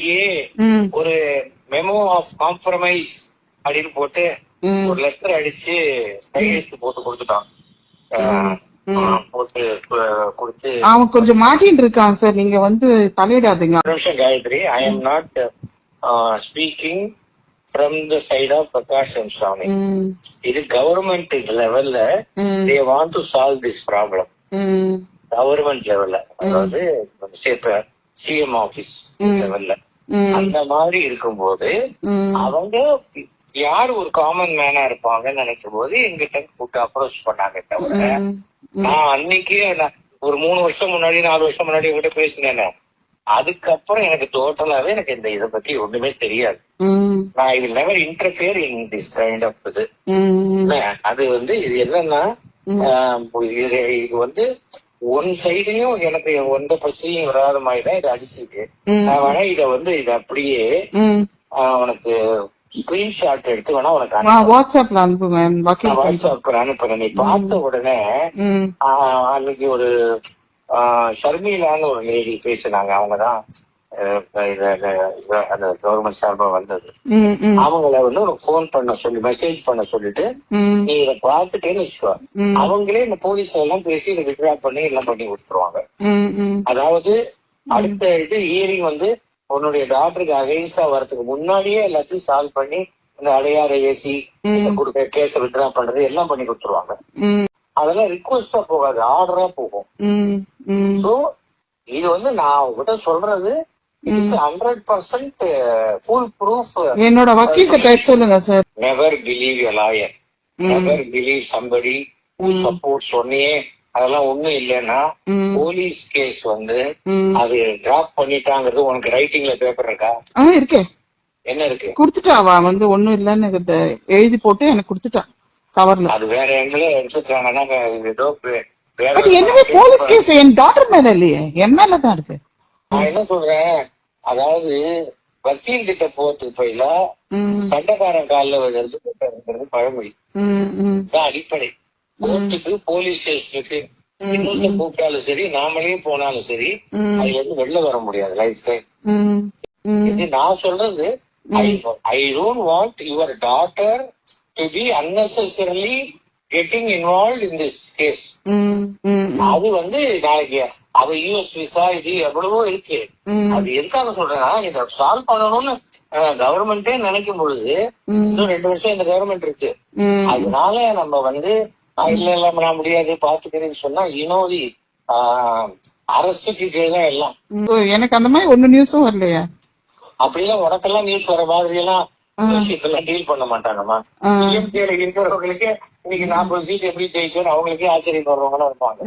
முன்னாடியே ஒரு memo of compromise அப்படின்னு போட்டு ஒரு லெட்டர் அடிச்சு கையெழுத்து போட்டு கொடுத்துட்டான். அவன் கொஞ்சம் மாட்டின்னு இருக்கான் சார். நீங்க வந்து தலையிடாதீங்க. ஒரு நிமிஷம் Gayatri. I am not speaking from the side of Prakash Swamy ம். இது கவர்மெண்ட் லெவல்ல they want to solve this problem government லெவல்ல அதாவது சிஎம் ஆபீஸ். லெவல்ல அந்த மாதிரி இருக்கும்போது அவங்க யார் ஒரு காமன் மேனா இருப்பாங்கன்னு நினைக்கும் போது எங்கிட்ட கூட்டு அப்ரோச் பண்ணாங்க தவிர நான் அன்னைக்கே ஒரு மூணு வருஷம் முன்னாடி நாலு வருஷம் முன்னாடி உங்ககிட்ட பேசினேன். அதுக்கப்புறம் எனக்கு டோட்டலாவே எனக்கு இந்த இதை பத்தி ஒண்ணுமே தெரியாது. நான் இது never interfere in this kind of இது. அது வந்து இது என்னன்னா இது வந்து ஒன் சைடையும் எனக்கு எந்த பிரச்சனையும் வராத மாதிரி தான் இது அடிச்சிருக்கு. வேணா இத வந்து இது அப்படியே உனக்கு ஸ்கிரீன்ஷாட் எடுத்து வேணா உனக்கு. வாட்ஸ்அப்ல அனுப்புங்க வாட்ஸ்அப்ல அனுப்புறேன். நீ பார்த்த உடனே அன்னைக்கு ஒரு ஷர்மிலான்னு ஒரு லேடி பேசினாங்க. அவங்கதான். அந்த கவர்மெண்ட் சார்பா வந்தது. அவங்கள வந்து ஒரு ஃபோன் பண்ண சொல்லி மெசேஜ் பண்ண சொல்லிட்டு நீ இத பாத்துட்டேன்னு வச்சுக்கோ. அவங்களே இந்த போலீஸ் எல்லாம் பேசி இதை வித்ரா பண்ணி எல்லாம் பண்ணி கொடுத்துருவாங்க. அதாவது அடுத்த இது ஹியரிங் வந்து உன்னுடைய டாக்டருக்கு அகைன்ஸ்டா வரதுக்கு முன்னாடியே எல்லாத்தையும் சால்வ் பண்ணி இந்த அடையாறு ஏசி. கொடுக்க கேஸ வித்ரா பண்றது எல்லாம் பண்ணி கொடுத்துருவாங்க. அதெல்லாம் ரிக்வஸ்டா போகாது ஆர்டரா போகும். சோ இது வந்து நான் உங்ககிட்ட சொல்றது ஹண்ட்ரட் பர்சன்ட் ஃபுல் ப்ரூஃப் என்னோட வக்கீல்கிட்ட பேச சொல்லுங்க sir never believe a lawyer never believe somebody support சொன்னியே அதெல்லாம் ஒண்ணும் இல்லைன்னா. போலீஸ் கேஸ் வந்து அது டிராப் பண்ணிட்டாங்கிறது உனக்கு ரைட்டிங்ல பேப்பர் இருக்கா? இருக்கே. என்ன இருக்கு? குடுத்துட்டா அவ வந்து ஒண்ணும் இல்லன்னு எழுதி போட்டு எனக்கு குடுத்துட்டா கவர்ல அது வேற எங்களே எடுத்துட்டாங்கன்னா ஏதோ என்னவே போலீஸ் கேஸ் என் டாக்டர் மேல இல்லையே. என் மேலதான் இருக்கு. நான் என்ன சொல்றேன்? அதாவது வக்கீல் கிட்ட போறதுக்கு போயில சண்டைக்காரன் காலில் விழுறது பழமொழி. தான் அடிப்படை. கோர்ட்டுக்கு போலீஸ் ஸ்டேஷனுக்கு இன்னொரு கூப்பிட்டாலும் சரி நாமளே போனாலும் சரி அதுல இருந்து வெளில வர முடியாது லைஃப் டைம் இது நான் சொல்றது I don't want your daughter to be unnecessarily getting involve in this case அது வந்து நாளைக்கு அவ யூஎஸ் விசா இது எவ்வளவோ இருக்கு. அது எதுக்காக சொல்றேன்னா இத சால்வ் பண்ணணும்னு கவர்மெண்டே நினைக்கும் பொழுது இன்னும் ரெண்டு வருஷம் இந்த கவர்மெண்ட் இருக்கு. அதனால நம்ம வந்து இல்ல இல்ல நான் முடியாது பாத்துக்கிறேன்னு சொன்னா இனோதி அரசுக்கு கீழே எல்லாம். எனக்கு அந்த மாதிரி ஒண்ணு நியூஸும் வரலையே. அப்படிலாம் உனக்கெல்லாம் நியூஸ் வர மாதிரி எல்லாம் விஷயத்தெல்லாம் டீல் பண்ண மாட்டாங்கம்மா. டிஎம்கேல இருக்கிறவங்களுக்கு இன்னைக்கு நாற்பது சீட் எப்படி ஜெயிச்சோன்னு அவங்களுக்கே ஆச்சரியப்படுறவங்களும் இருப்பாங்க.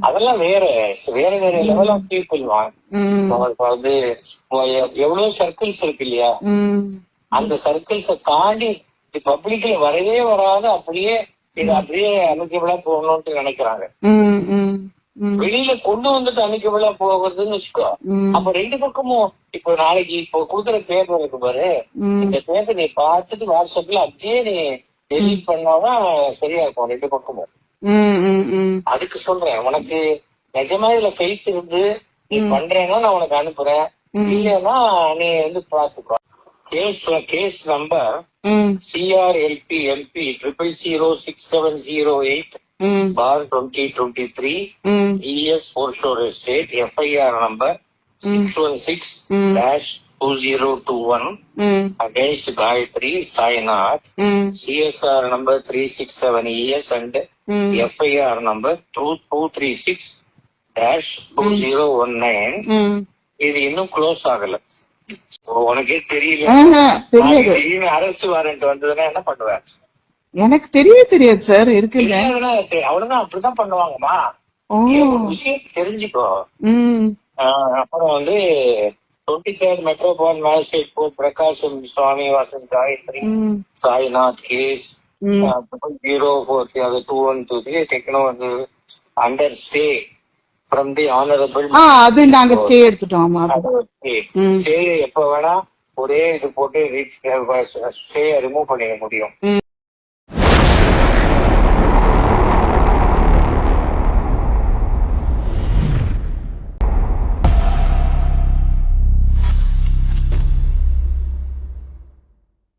அதெல்லாம் வேற வேற வேற லெவல் ஆஃப் பீப்புள் இப்ப வந்து எவ்வளவு சர்க்கிள்ஸ் இருக்கு இல்லையா? அந்த சர்க்கிள்ஸ தாண்டி பப்ளிக்ல வரவே வராத அப்படியே இது அப்படியே அமைக்கபிளா போகணும்னு நினைக்கிறாங்க. வெளியில கொண்டு வந்துட்டு அமைக்கபிளா போகிறதுன்னு வச்சுக்கோ. அப்ப ரெண்டு பக்கமும் இப்போ நாளைக்கு இப்போ கொடுக்குற பேப்பர் இருக்கு பாரு. இந்த பேப்பர் நீ பார்த்துட்டு வாட்ஸ்அப்ல அப்படியே நீ டெலிட் பண்ணாதான் சரியா இருக்கும் ரெண்டு பக்கமும். அதுக்கு சொல்றேன் உனக்கு நிஜமா இதுல ஃபெய்த் இருந்து நீ பண்றேன்னா நான் உனக்கு அனுப்புறேன். இல்லைன்னா நீ வந்து பாத்துக்கோ case case number CRLP LP triple zero six seven zero eight four twenty twenty three ES four shore estate FIR number six one six. Dash two zero two one ம். against Gayatri Sainath, ம். CSR number 367 ES and ம். FIR number 2236 dash 2019 ம். இது இன்னும் close ஆகல. உனக்கே தெரியல. திடீர்னு அரெஸ்ட் வாரண்ட் வந்ததுன்னா என்ன பண்ணுவேன் எனக்கு தெரியவே தெரியாது சார் இருக்குங்க. அவ்வளவுதான் அப்படிதான் பண்ணுவாங்கம்மா. விஷயம் தெரிஞ்சுக்கோ. அப்புறம் வந்து twenty third metropolitan magistrate court Prakasam Swamy Vasan Gayatri Sainath case zero four அது two one two three techno under stay from the honourable அது நாங்க ஸ்டே எடுத்துட்டோம். ஸ்டே எப்ப வேணா ஒரே இது போட்டு ஸ்டே ரிமூவ் பண்ணிட முடியும்.